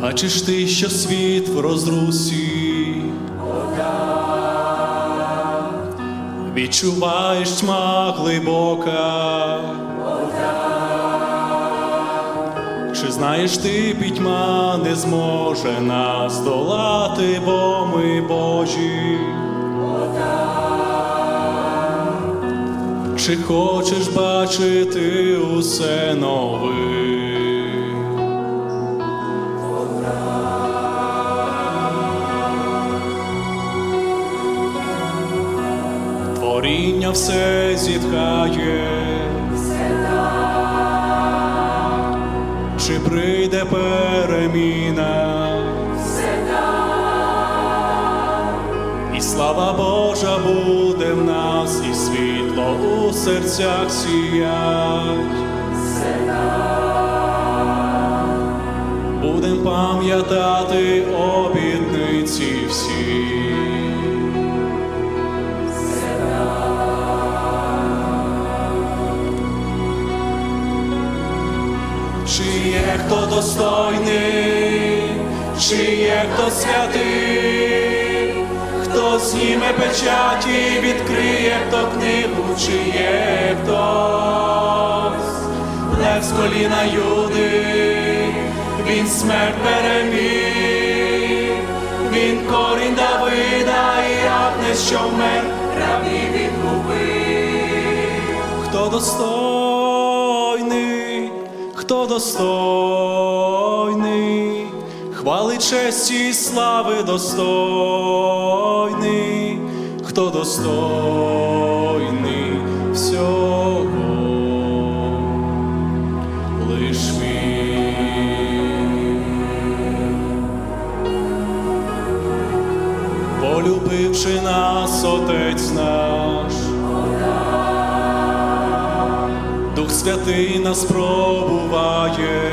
Бачиш ти, що світ в розрусі, відчуваєш тьма глибока. Чи знаєш ти, пітьма не зможе нас долати, бо ми Божі? Чи хочеш бачити усе нове? Творіння все зітхає. Чи прийде переміна? І слава Божа буде в нас, і світло у серцях сіять. Будем пам'ятати обітниці всі. Є хто достойний, чи є хто святий, хто зніме печаті, відкриє хто книгу, чи є хтось, лев з коліна Юди, він смерть переміг, він корінь Давида і Агнець, що вмер, рабів відкупив. Хто достойний, хто достойний, хвали честі і слави достойний, хто достойний всього, лиш він. полюбивши нас, Отець наш, Святий нас пробуває.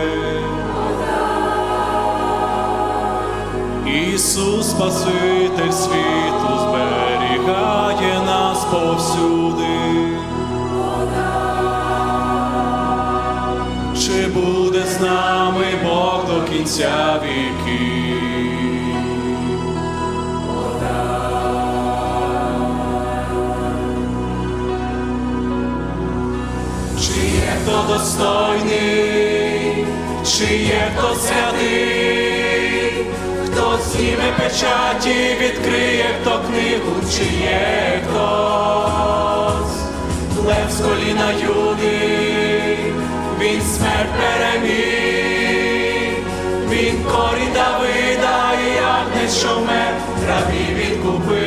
Ісус Спаситель світу зберігає нас повсюди. Чи буде з нами Бог до кінця віків? Чи є хто достойний, чи є хто святий, хто зніме печаті, відкриє хто книгу, чи є хтось, лев з коліна Юди, він смерть переміг, він корінь Давида і Агнець, що вмер, рабів відкупив,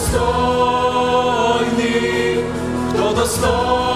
достойний, хто достойний.